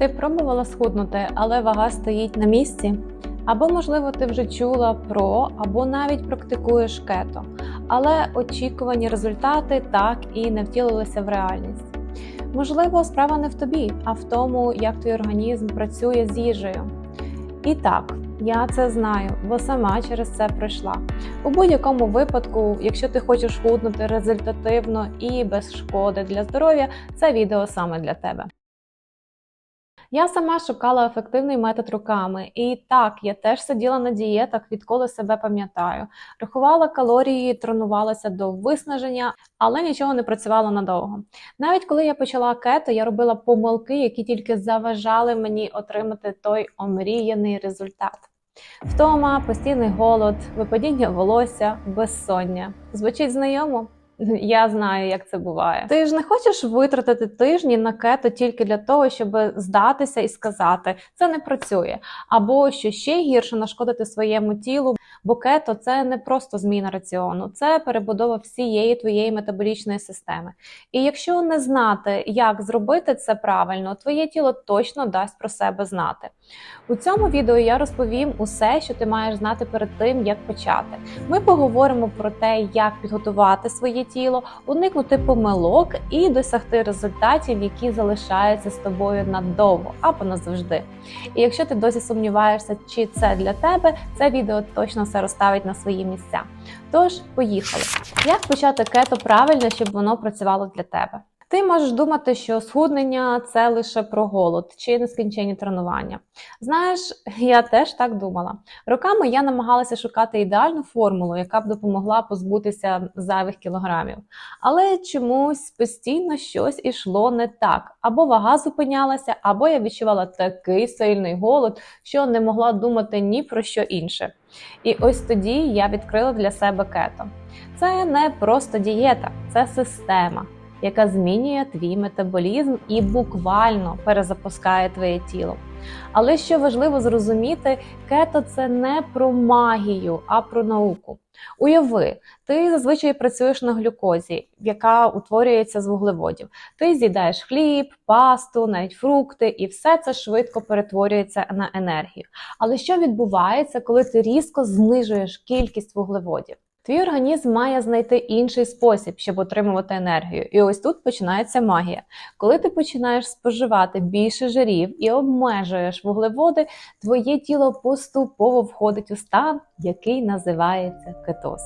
Ти пробувала схуднути, але вага стоїть на місці? Або, можливо, ти вже чула про, або навіть практикуєш кето, але очікувані результати так і не втілилися в реальність. Можливо, справа не в тобі, а в тому, як твій організм працює з їжею. І так, я це знаю, бо сама через це пройшла. У будь-якому випадку, якщо ти хочеш худнути результативно і без шкоди для здоров'я, це відео саме для тебе. Я сама шукала ефективний метод руками, і так, я теж сиділа на дієтах, відколи себе пам'ятаю. Рахувала калорії, тренувалася до виснаження, але нічого не працювало надовго. Навіть коли я почала кето, я робила помилки, які тільки заважали мені отримати той омріяний результат. Втома, постійний голод, випадіння волосся, безсоння. Звучить знайомо? Я знаю, як це буває. Ти ж не хочеш витратити тижні на кето тільки для того, щоб здатися і сказати, це не працює, або що ще гірше нашкодити своєму тілу. Бо кето це не просто зміна раціону, це перебудова всієї твоєї метаболічної системи. І якщо не знати, як зробити це правильно, твоє тіло точно дасть про себе знати. У цьому відео я розповім усе, що ти маєш знати перед тим, як почати. Ми поговоримо про те, як підготувати своє тіло, уникнути помилок і досягти результатів, які залишаються з тобою надовго або назавжди. І якщо ти досі сумніваєшся, чи це для тебе, це відео точно все розставить на свої місця. Тож, поїхали! Як почати кето правильно, щоб воно працювало для тебе? Ти можеш думати, що схуднення це лише про голод чи нескінченні тренування. Знаєш, я теж так думала. Роками я намагалася шукати ідеальну формулу, яка б допомогла позбутися зайвих кілограмів. Але чомусь постійно щось ішло не так. Або вага зупинялася, або я відчувала такий сильний голод, що не могла думати ні про що інше. І ось тоді я відкрила для себе кето. Це не просто дієта, це система яка змінює твій метаболізм і буквально перезапускає твоє тіло. Але що важливо зрозуміти, кето це не про магію, а про науку. Уяви, ти зазвичай працюєш на глюкозі, яка утворюється з вуглеводів. Ти з'їдаєш хліб, пасту, навіть фрукти, і все це швидко перетворюється на енергію. Але що відбувається, коли ти різко знижуєш кількість вуглеводів? Твій організм має знайти інший спосіб, щоб отримувати енергію. І ось тут починається магія. Коли ти починаєш споживати більше жирів і обмежуєш вуглеводи, твоє тіло поступово входить у стан, який називається кетоз.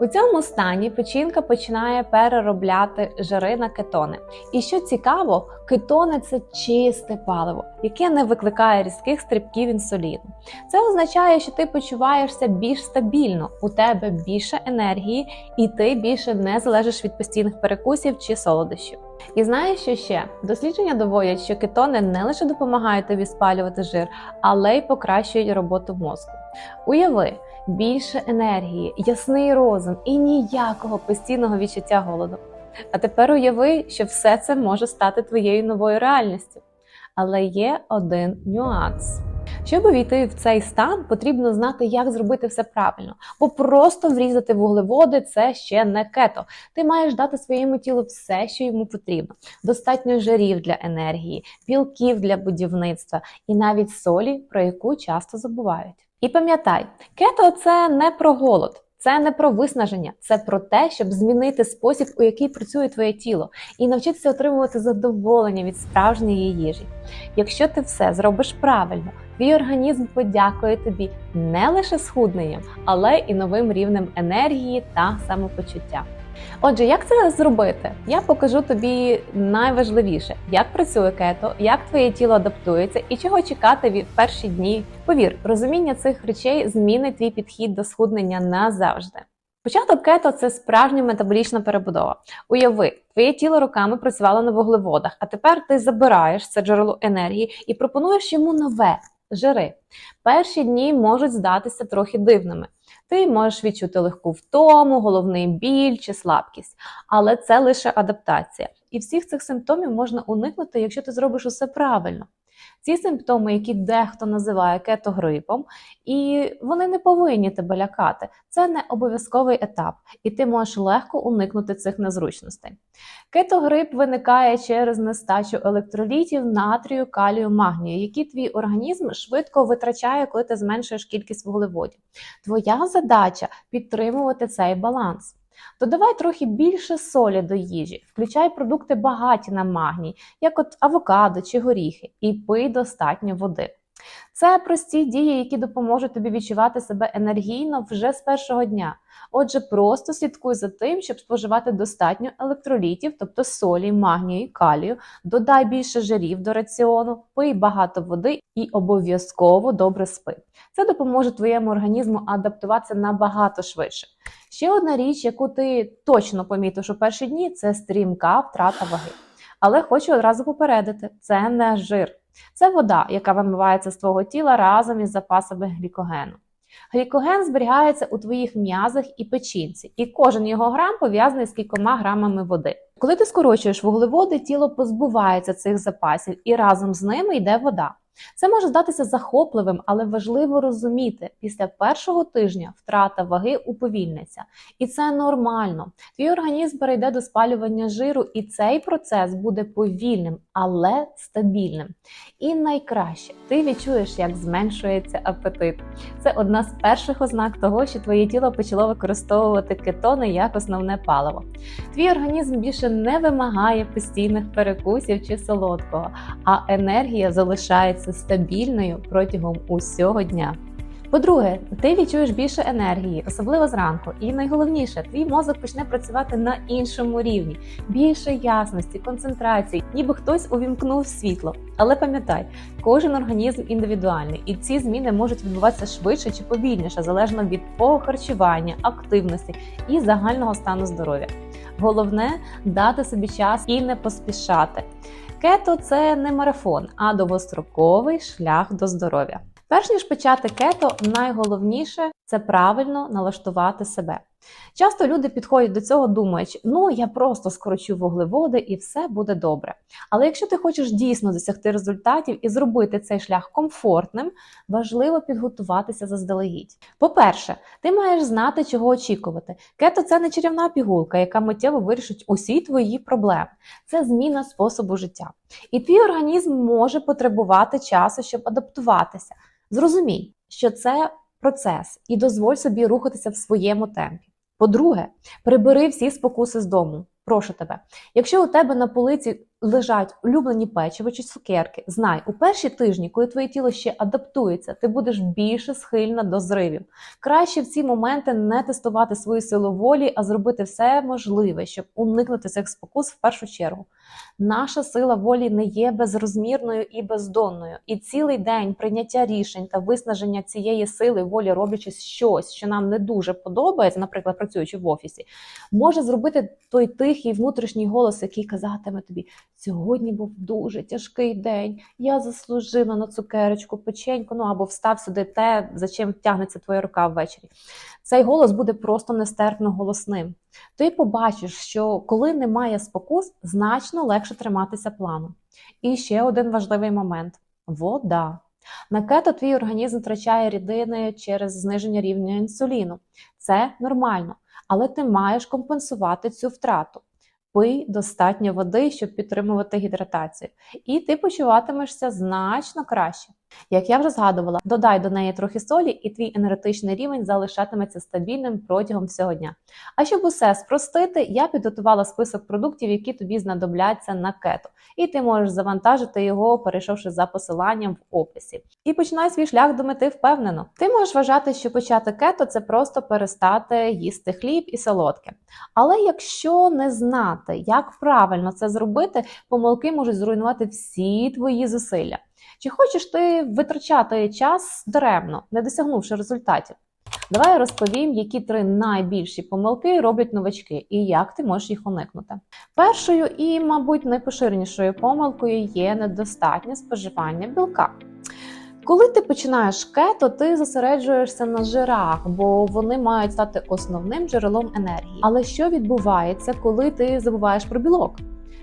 У цьому стані печінка починає переробляти жири на кетони. І що цікаво, кетони це чисте паливо, яке не викликає різких стрибків інсуліну. Це означає, що ти почуваєшся більш стабільно, у тебе більше енергії, і ти більше не залежиш від постійних перекусів чи солодощів. І знаєш, що ще дослідження доводять, що кетони не лише допомагають тобі спалювати жир, але й покращують роботу мозку. Уяви більше енергії, ясний розум і ніякого постійного відчуття голоду. А тепер уяви, що все це може стати твоєю новою реальністю. Але є один нюанс. Щоб увійти в цей стан, потрібно знати, як зробити все правильно, бо просто врізати вуглеводи це ще не кето. Ти маєш дати своєму тілу все, що йому потрібно: достатньо жирів для енергії, білків для будівництва і навіть солі, про яку часто забувають. І пам'ятай, кето це не про голод. Це не про виснаження, це про те, щоб змінити спосіб, у який працює твоє тіло, і навчитися отримувати задоволення від справжньої їжі. Якщо ти все зробиш правильно, твій організм подякує тобі не лише схудненням, але і новим рівнем енергії та самопочуття. Отже, як це зробити? Я покажу тобі найважливіше, як працює кето, як твоє тіло адаптується і чого чекати від перші дні. Повір, розуміння цих речей змінить твій підхід до схуднення назавжди. Початок кето це справжня метаболічна перебудова. Уяви, твоє тіло роками працювало на вуглеводах, а тепер ти забираєш це джерело енергії і пропонуєш йому нове жири. Перші дні можуть здатися трохи дивними. Ти можеш відчути легку втому, головний біль чи слабкість, але це лише адаптація. І всіх цих симптомів можна уникнути, якщо ти зробиш усе правильно. Ці симптоми, які дехто називає кетогрипом, і вони не повинні тебе лякати. Це не обов'язковий етап, і ти можеш легко уникнути цих незручностей. Кетогрип виникає через нестачу електролітів, натрію, калію, магнію, які твій організм швидко витрачає, коли ти зменшуєш кількість вуглеводів. Твоя задача підтримувати цей баланс. Додавай трохи більше солі до їжі, включай продукти багаті на магній, як от авокадо чи горіхи, і пий достатньо води. Це прості дії, які допоможуть тобі відчувати себе енергійно вже з першого дня. Отже, просто слідкуй за тим, щоб споживати достатньо електролітів, тобто солі, магнію і калію, додай більше жирів до раціону, пий багато води і обов'язково добре спи. Це допоможе твоєму організму адаптуватися набагато швидше. Ще одна річ, яку ти точно помітиш у перші дні, це стрімка втрата ваги. Але хочу одразу попередити: це не жир. Це вода, яка вимивається з твого тіла разом із запасами глікогену. Глікоген зберігається у твоїх м'язах і печінці, і кожен його грам пов'язаний з кількома грамами води. Коли ти скорочуєш вуглеводи, тіло позбувається цих запасів, і разом з ними йде вода. Це може здатися захопливим, але важливо розуміти, після першого тижня втрата ваги уповільниться. І це нормально. Твій організм перейде до спалювання жиру, і цей процес буде повільним, але стабільним. І найкраще, ти відчуєш, як зменшується апетит. Це одна з перших ознак того, що твоє тіло почало використовувати кетони як основне паливо. Твій організм більше не вимагає постійних перекусів чи солодкого, а енергія залишається стабільною протягом усього дня. По-друге, ти відчуєш більше енергії, особливо зранку. І найголовніше, твій мозок почне працювати на іншому рівні, більше ясності, концентрації, ніби хтось увімкнув світло. Але пам'ятай, кожен організм індивідуальний, і ці зміни можуть відбуватися швидше чи повільніше, залежно від твого харчування, активності і загального стану здоров'я. Головне дати собі час і не поспішати. Кето це не марафон, а довгостроковий шлях до здоров'я. Перш ніж почати кето, найголовніше це правильно налаштувати себе. Часто люди підходять до цього, думаючи, ну я просто скорочу вуглеводи і все буде добре. Але якщо ти хочеш дійсно досягти результатів і зробити цей шлях комфортним, важливо підготуватися заздалегідь. По-перше, ти маєш знати, чого очікувати. Кето це не чарівна пігулка, яка миттєво вирішить усі твої проблеми. Це зміна способу життя. І твій організм може потребувати часу, щоб адаптуватися. Зрозумій, що це процес, і дозволь собі рухатися в своєму темпі. По-друге, прибери всі спокуси з дому. Прошу тебе. Якщо у тебе на полиці лежать улюблені печиво чи цукерки, знай, у перші тижні, коли твоє тіло ще адаптується, ти будеш більше схильна до зривів. Краще в ці моменти не тестувати свою силу волі, а зробити все можливе, щоб уникнути цих спокус в першу чергу. Наша сила волі не є безрозмірною і бездонною, і цілий день прийняття рішень та виснаження цієї сили волі, роблячи щось, що нам не дуже подобається, наприклад, працюючи в офісі, може зробити той тихий внутрішній голос, який казатиме тобі: сьогодні був дуже тяжкий день. Я заслужила на цукерочку, печеньку, ну або встав сюди те, за чим тягнеться твоя рука ввечері. Цей голос буде просто нестерпно голосним. Ти побачиш, що коли немає спокус, значно легше триматися плану. І ще один важливий момент вода. На кето твій організм втрачає рідини через зниження рівня інсуліну. Це нормально, але ти маєш компенсувати цю втрату. Пий достатньо води, щоб підтримувати гідратацію, і ти почуватимешся значно краще. Як я вже згадувала, додай до неї трохи солі, і твій енергетичний рівень залишатиметься стабільним протягом всього дня. А щоб усе спростити, я підготувала список продуктів, які тобі знадобляться на кето, і ти можеш завантажити його, перейшовши за посиланням в описі. І починай свій шлях до мети впевнено. Ти можеш вважати, що почати кето це просто перестати їсти хліб і солодке. Але якщо не знати, як правильно це зробити, помилки можуть зруйнувати всі твої зусилля. Чи хочеш ти витрачати час даремно, не досягнувши результатів? Давай розповім, які три найбільші помилки роблять новачки і як ти можеш їх уникнути. Першою і, мабуть, найпоширенішою помилкою є недостатнє споживання білка. Коли ти починаєш кето, ти зосереджуєшся на жирах, бо вони мають стати основним джерелом енергії. Але що відбувається, коли ти забуваєш про білок?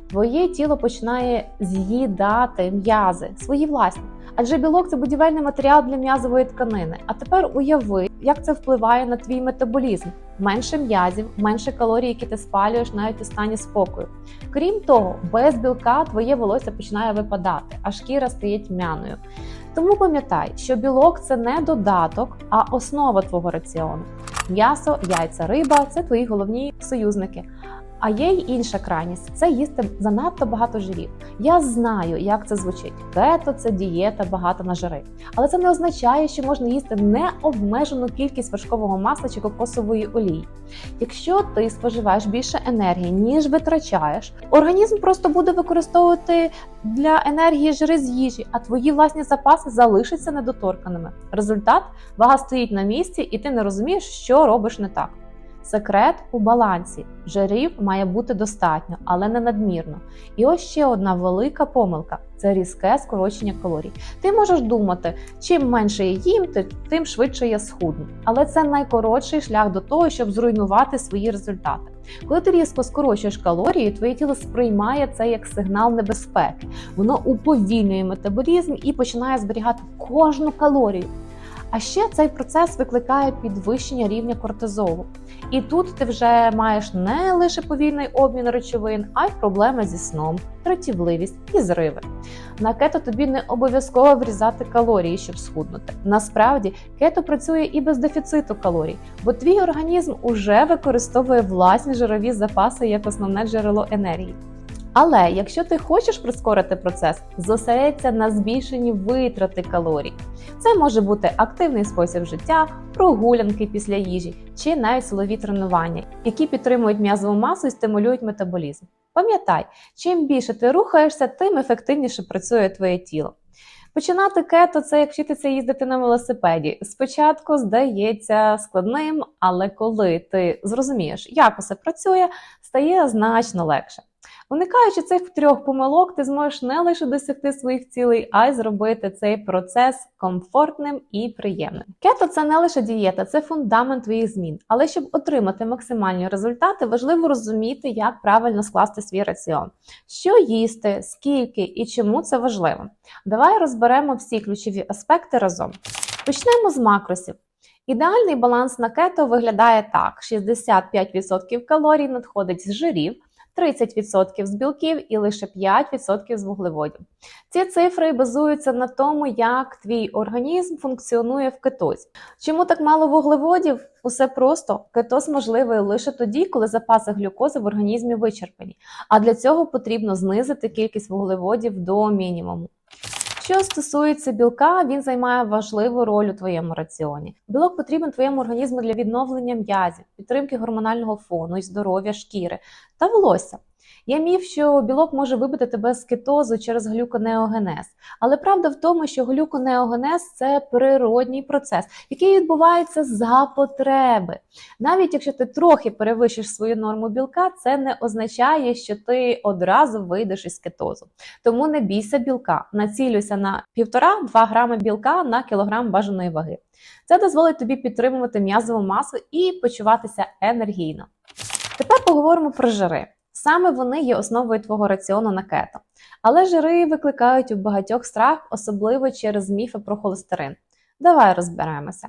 Твоє тіло починає з'їдати м'язи, свої власні. Адже білок це будівельний матеріал для м'язової тканини. А тепер уяви, як це впливає на твій метаболізм. Менше м'язів, менше калорій, які ти спалюєш навіть у стані спокою. Крім того, без білка твоє волосся починає випадати, а шкіра стає тьмяною. Тому пам'ятай, що білок це не додаток, а основа твого раціону. М'ясо, яйця, риба це твої головні союзники. А є й інша крайність це їсти занадто багато жирів. Я знаю, як це звучить. Кето це дієта багата на жири. Але це не означає, що можна їсти необмежену кількість вершкового масла чи кокосової олії. Якщо ти споживаєш більше енергії, ніж витрачаєш, організм просто буде використовувати для енергії жири з їжі, а твої власні запаси залишаться недоторканими. Результат вага стоїть на місці, і ти не розумієш, що робиш не так. Секрет у балансі. Жирів має бути достатньо, але не надмірно. І ось ще одна велика помилка це різке скорочення калорій. Ти можеш думати, чим менше я їм, тим швидше я схудну. Але це найкоротший шлях до того, щоб зруйнувати свої результати. Коли ти різко скорочуєш калорії, твоє тіло сприймає це як сигнал небезпеки. Воно уповільнює метаболізм і починає зберігати кожну калорію. А ще цей процес викликає підвищення рівня кортизолу. І тут ти вже маєш не лише повільний обмін речовин, а й проблеми зі сном, тратівливість і зриви. На кето тобі не обов'язково врізати калорії, щоб схуднути. Насправді кето працює і без дефіциту калорій, бо твій організм уже використовує власні жирові запаси як основне джерело енергії. Але якщо ти хочеш прискорити процес, зосередься на збільшенні витрати калорій. Це може бути активний спосіб життя, прогулянки після їжі чи навіть силові тренування, які підтримують м'язову масу і стимулюють метаболізм. Пам'ятай, чим більше ти рухаєшся, тим ефективніше працює твоє тіло. Починати кето це як вчитися їздити на велосипеді. Спочатку здається складним, але коли ти зрозумієш, як усе працює, стає значно легше. Уникаючи цих трьох помилок, ти зможеш не лише досягти своїх цілей, а й зробити цей процес комфортним і приємним. Кето це не лише дієта, це фундамент твоїх змін. Але щоб отримати максимальні результати, важливо розуміти, як правильно скласти свій раціон, що їсти, скільки і чому це важливо. Давай розберемо всі ключові аспекти разом. Почнемо з макросів. Ідеальний баланс на кето виглядає так: 65% калорій надходить з жирів. 30% з білків і лише 5% з вуглеводів. Ці цифри базуються на тому, як твій організм функціонує в кетозі. Чому так мало вуглеводів? Усе просто кетоз можливий лише тоді, коли запаси глюкози в організмі вичерпані. А для цього потрібно знизити кількість вуглеводів до мінімуму. Що стосується білка, він займає важливу роль у твоєму раціоні. Білок потрібен твоєму організму для відновлення м'язів, підтримки гормонального фону і здоров'я шкіри та волосся. Є міф, що білок може вибити тебе з кетозу через глюконеогенез. Але правда в тому, що глюконеогенез це природній процес, який відбувається за потреби. Навіть якщо ти трохи перевищиш свою норму білка, це не означає, що ти одразу вийдеш із кетозу. Тому не бійся білка, націлюйся на 1,5-2 грами білка на кілограм бажаної ваги. Це дозволить тобі підтримувати м'язову масу і почуватися енергійно. Тепер поговоримо про жири. Саме вони є основою твого раціону на кето. Але жири викликають у багатьох страх, особливо через міфи про холестерин. Давай розберемося.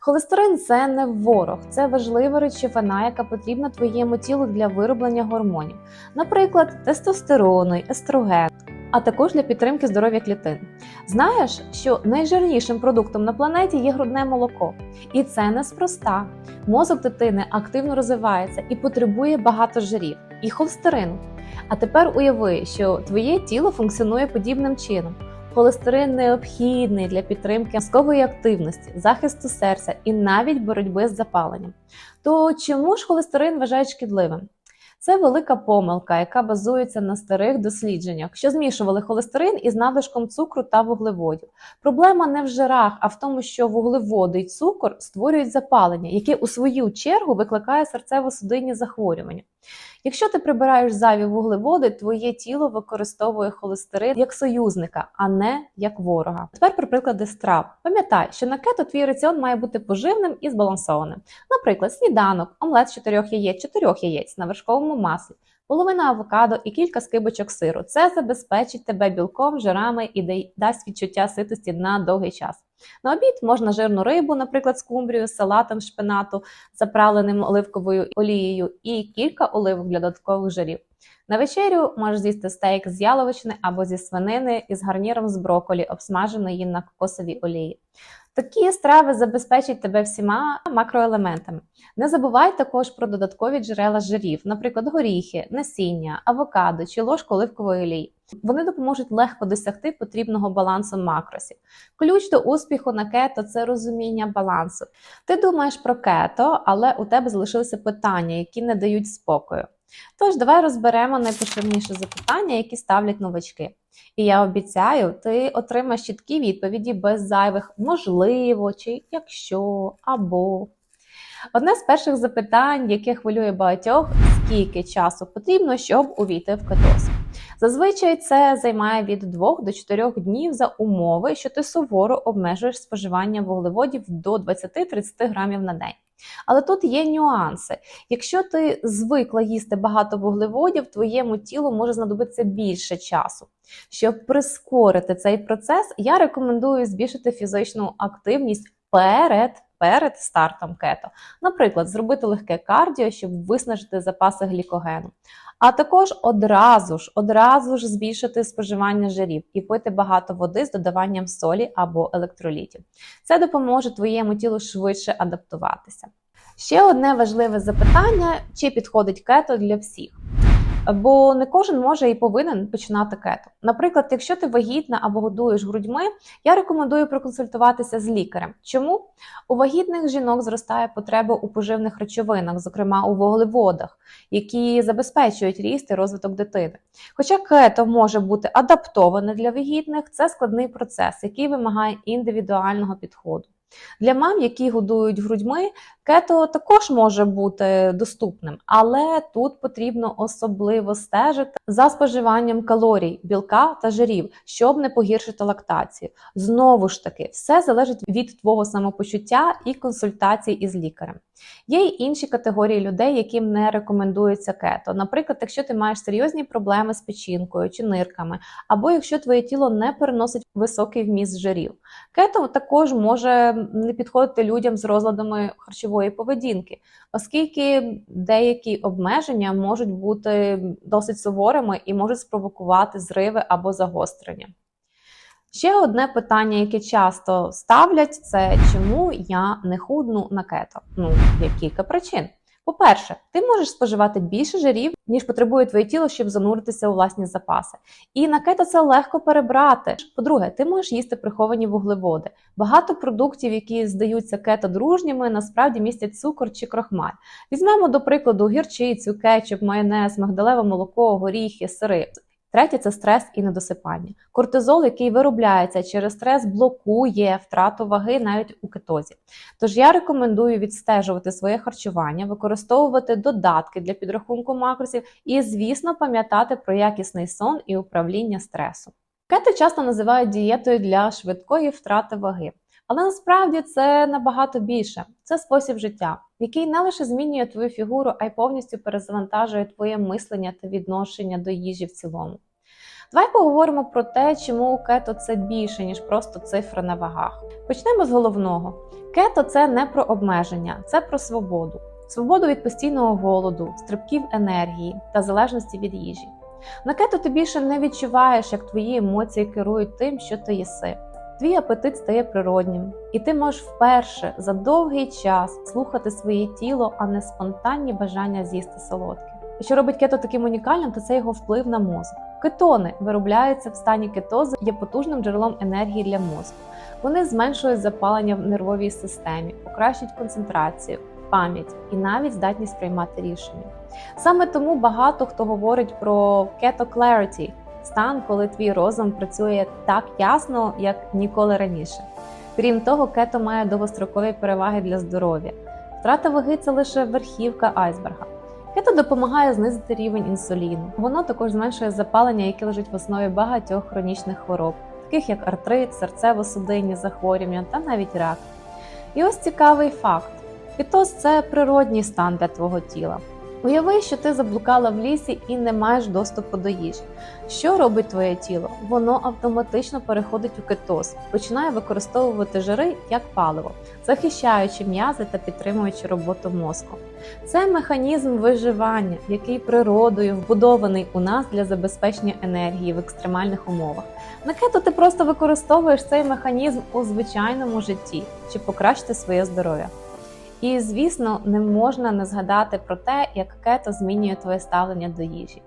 Холестерин це не ворог, це важлива речовина, яка потрібна твоєму тілу для вироблення гормонів, наприклад, тестостерону, естроген, а також для підтримки здоров'я клітин. Знаєш, що найжирнішим продуктом на планеті є грудне молоко, і це неспроста. Мозок дитини активно розвивається і потребує багато жирів і холестерину. А тепер уяви, що твоє тіло функціонує подібним чином. Холестерин необхідний для підтримки мозкової активності, захисту серця і навіть боротьби з запаленням. То чому ж холестерин вважають шкідливим? Це велика помилка, яка базується на старих дослідженнях, що змішували холестерин із надлишком цукру та вуглеводів. Проблема не в жирах, а в тому, що вуглеводи і цукор створюють запалення, яке у свою чергу викликає серцево-судинні захворювання. Якщо ти прибираєш зайві вуглеводи, твоє тіло використовує холестерин як союзника, а не як ворога. Тепер про приклади страв. Пам'ятай, що на кето твій раціон має бути поживним і збалансованим. Наприклад, сніданок, омлет з чотирьох яєць, чотирьох яєць на вершковому маслі, половина авокадо і кілька скибочок сиру. Це забезпечить тебе білком, жирами і дасть відчуття ситості на довгий час. На обід можна жирну рибу, наприклад, скумбрію, салатом шпинату, заправленим оливковою олією, і кілька оливок для додаткових жирів. На вечерю можеш з'їсти стейк з яловичини або зі свинини із гарніром з броколі, обсмаженої на кокосовій олії. Такі страви забезпечать тебе всіма макроелементами. Не забувай також про додаткові джерела жирів, наприклад, горіхи, насіння, авокадо чи ложку оливкової олії. Вони допоможуть легко досягти потрібного балансу макросів. Ключ до успіху на кето це розуміння балансу. Ти думаєш про кето, але у тебе залишилися питання, які не дають спокою. Тож давай розберемо найпоширеніші запитання, які ставлять новачки. І я обіцяю, ти отримаєш чіткі відповіді без зайвих можливо, чи якщо, або. Одне з перших запитань, яке хвилює багатьох, скільки часу потрібно, щоб увійти в кетоз. Зазвичай це займає від 2 до 4 днів за умови, що ти суворо обмежуєш споживання вуглеводів до 20-30 грамів на день. Але тут є нюанси. Якщо ти звикла їсти багато вуглеводів, твоєму тілу може знадобитися більше часу. Щоб прискорити цей процес, я рекомендую збільшити фізичну активність перед, перед стартом кето. Наприклад, зробити легке кардіо, щоб виснажити запаси глікогену. А також одразу ж, одразу ж збільшити споживання жирів і пити багато води з додаванням солі або електролітів. Це допоможе твоєму тілу швидше адаптуватися. Ще одне важливе запитання: чи підходить кето для всіх? Бо не кожен може і повинен починати кето. Наприклад, якщо ти вагітна або годуєш грудьми, я рекомендую проконсультуватися з лікарем. Чому? У вагітних жінок зростає потреба у поживних речовинах, зокрема у вуглеводах, які забезпечують ріст і розвиток дитини. Хоча кето може бути адаптоване для вагітних, це складний процес, який вимагає індивідуального підходу. Для мам, які годують грудьми, кето також може бути доступним, але тут потрібно особливо стежити за споживанням калорій, білка та жирів, щоб не погіршити лактацію. Знову ж таки, все залежить від твого самопочуття і консультацій із лікарем. Є й інші категорії людей, яким не рекомендується кето. Наприклад, якщо ти маєш серйозні проблеми з печінкою чи нирками, або якщо твоє тіло не переносить високий вміст жирів. Кето також може не підходити людям з розладами харчової поведінки, оскільки деякі обмеження можуть бути досить суворими і можуть спровокувати зриви або загострення. Ще одне питання, яке часто ставлять, це чому я не худну на кето? Ну, є кілька причин. По-перше, ти можеш споживати більше жирів, ніж потребує твоє тіло, щоб зануритися у власні запаси. І на кето це легко перебрати. По-друге, ти можеш їсти приховані вуглеводи. Багато продуктів, які здаються кето дружніми, насправді містять цукор чи крохмаль. Візьмемо до прикладу гірчицю, кетчуп, майонез, магдалеве молоко, горіхи, сири. Третє це стрес і недосипання. Кортизол, який виробляється через стрес, блокує втрату ваги навіть у кетозі. Тож я рекомендую відстежувати своє харчування, використовувати додатки для підрахунку макросів і, звісно, пам'ятати про якісний сон і управління стресом. Кето часто називають дієтою для швидкої втрати ваги. Але насправді це набагато більше. Це спосіб життя, який не лише змінює твою фігуру, а й повністю перезавантажує твоє мислення та відношення до їжі в цілому. Давай поговоримо про те, чому кето це більше, ніж просто цифри на вагах. Почнемо з головного: кето це не про обмеження, це про свободу. Свободу від постійного голоду, стрибків енергії та залежності від їжі. На кето ти більше не відчуваєш, як твої емоції керують тим, що ти їси. Твій апетит стає природнім, і ти можеш вперше за довгий час слухати своє тіло, а не спонтанні бажання з'їсти солодке. Що робить кето таким унікальним, то це його вплив на мозок. Кетони виробляються в стані кетози, є потужним джерелом енергії для мозку. Вони зменшують запалення в нервовій системі, покращують концентрацію, пам'ять і навіть здатність приймати рішення. Саме тому багато хто говорить про keto clarity – стан, коли твій розум працює так ясно, як ніколи раніше. Крім того, кето має довгострокові переваги для здоров'я. Втрата ваги це лише верхівка айсберга. Кето допомагає знизити рівень інсуліну. Воно також зменшує запалення, яке лежить в основі багатьох хронічних хвороб, таких як артрит, серцево-судинні захворювання та навіть рак. І ось цікавий факт: кетоз – це природній стан для твого тіла. Уяви, що ти заблукала в лісі і не маєш доступу до їжі. Що робить твоє тіло? Воно автоматично переходить у кетоз, починає використовувати жири як паливо, захищаючи м'язи та підтримуючи роботу мозку. Це механізм виживання, який природою вбудований у нас для забезпечення енергії в екстремальних умовах. На кето ти просто використовуєш цей механізм у звичайному житті, щоб покращити своє здоров'я. І, звісно, не можна не згадати про те, як кето змінює твоє ставлення до їжі.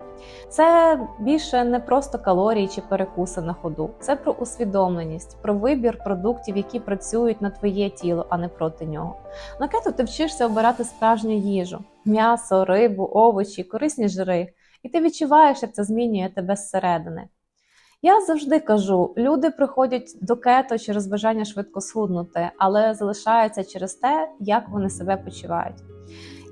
Це більше не просто калорії чи перекуси на ходу, це про усвідомленість, про вибір продуктів, які працюють на твоє тіло, а не проти нього. На кето ти вчишся обирати справжню їжу: м'ясо, рибу, овочі, корисні жири, і ти відчуваєш, як це змінює тебе зсередини. Я завжди кажу: люди приходять до кето через бажання швидко схуднути, але залишаються через те, як вони себе почувають.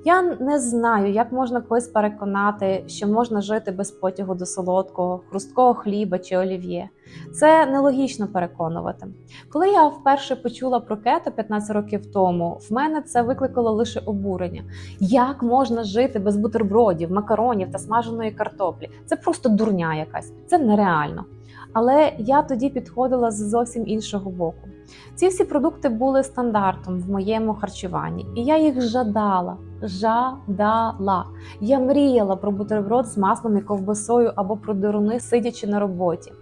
Я не знаю, як можна когось переконати, що можна жити без потягу до солодкого, хрусткого хліба чи олів'є. Це нелогічно переконувати. Коли я вперше почула про кето 15 років тому, в мене це викликало лише обурення. Як можна жити без бутербродів, макаронів та смаженої картоплі? Це просто дурня якась, це нереально. Але я тоді підходила з зовсім іншого боку. Ці всі продукти були стандартом в моєму харчуванні, і я їх жадала. Жадала. Я мріяла про бутерброд з маслом і ковбасою або про дируни, сидячи на роботі.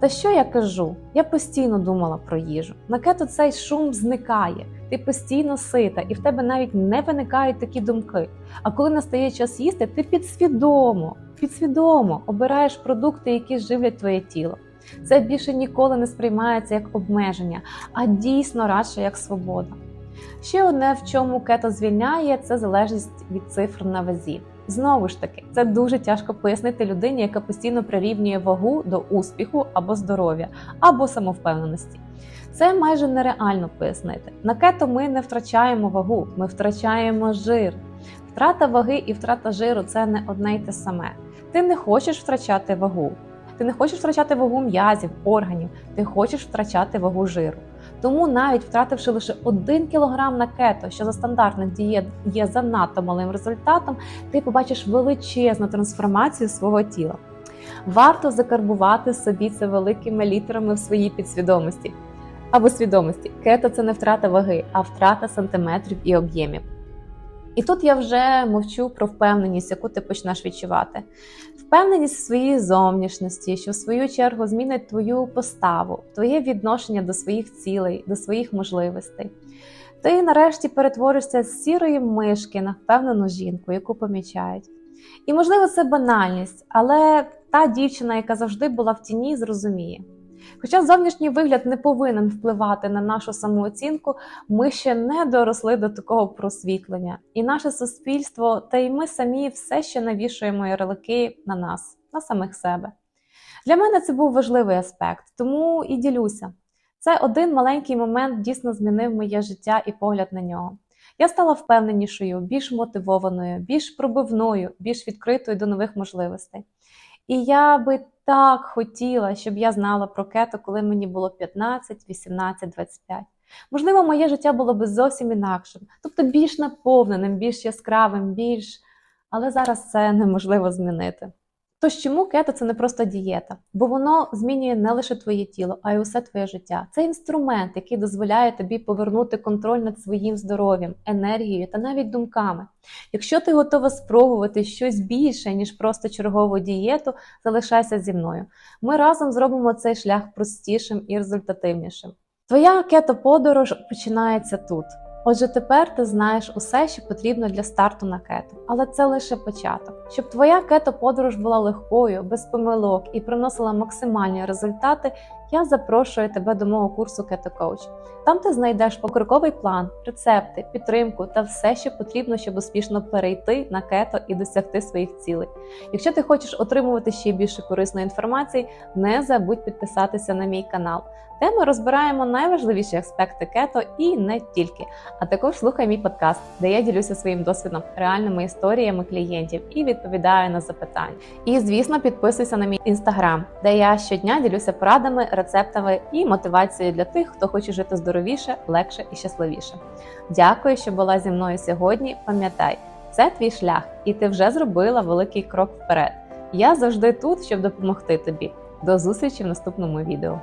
Та що я кажу? Я постійно думала про їжу. На кето цей шум зникає, ти постійно сита, і в тебе навіть не виникають такі думки. А коли настає час їсти, ти підсвідомо, підсвідомо обираєш продукти, які живлять твоє тіло. Це більше ніколи не сприймається як обмеження, а дійсно радше як свобода. Ще одне, в чому кето звільняє, це залежність від цифр на вазі. Знову ж таки, це дуже тяжко пояснити людині, яка постійно прирівнює вагу до успіху або здоров'я, або самовпевненості. Це майже нереально пояснити. На кето ми не втрачаємо вагу, ми втрачаємо жир. Втрата ваги і втрата жиру це не одне й те саме. Ти не хочеш втрачати вагу. Ти не хочеш втрачати вагу м'язів, органів, ти хочеш втрачати вагу жиру. Тому навіть втративши лише 1 кг на кето, що за стандартних дієт є занадто малим результатом, ти побачиш величезну трансформацію свого тіла. Варто закарбувати собі це великими літерами в своїй підсвідомості. Або свідомості. Кето це не втрата ваги, а втрата сантиметрів і об'ємів. І тут я вже мовчу про впевненість, яку ти почнеш відчувати. Впевненість в своїй зовнішності, що в свою чергу змінить твою поставу, твоє відношення до своїх цілей, до своїх можливостей. Ти нарешті перетворишся з сірої мишки на впевнену жінку, яку помічають. І, можливо, це банальність, але та дівчина, яка завжди була в тіні, зрозуміє. Хоча зовнішній вигляд не повинен впливати на нашу самооцінку, ми ще не доросли до такого просвітлення, і наше суспільство, та й ми самі все ще навішуємо ярлики на нас, на самих себе. Для мене це був важливий аспект, тому і ділюся. Це один маленький момент дійсно змінив моє життя і погляд на нього. Я стала впевненішою, більш мотивованою, більш пробивною, більш відкритою до нових можливостей. І я би так хотіла, щоб я знала про кето, коли мені було 15, 18, 25. Можливо, моє життя було би зовсім інакшим, тобто більш наповненим, більш яскравим, більш. Але зараз це неможливо змінити. Тож чому кето це не просто дієта, бо воно змінює не лише твоє тіло, а й усе твоє життя. Це інструмент, який дозволяє тобі повернути контроль над своїм здоров'ям, енергією та навіть думками. Якщо ти готова спробувати щось більше, ніж просто чергову дієту, залишайся зі мною. Ми разом зробимо цей шлях простішим і результативнішим. Твоя кето-подорож починається тут. Отже, тепер ти знаєш усе, що потрібно для старту на кето, але це лише початок. Щоб твоя кето-подорож була легкою, без помилок і приносила максимальні результати, я запрошую тебе до мого курсу Keto Coach. Там ти знайдеш покроковий план, рецепти, підтримку та все, що потрібно, щоб успішно перейти на кето і досягти своїх цілей. Якщо ти хочеш отримувати ще більше корисної інформації, не забудь підписатися на мій канал, де ми розбираємо найважливіші аспекти кето і не тільки. А також слухай мій подкаст, де я ділюся своїм досвідом, реальними історіями клієнтів і відповідаю на запитання. І звісно, підписуйся на мій інстаграм, де я щодня ділюся порадами, рецептами і мотивацією для тих, хто хоче жити здоровіше, легше і щасливіше. Дякую, що була зі мною сьогодні. Пам'ятай, Це твій шлях, і ти вже зробила великий крок вперед. Я завжди тут, щоб допомогти тобі. До зустрічі в наступному відео.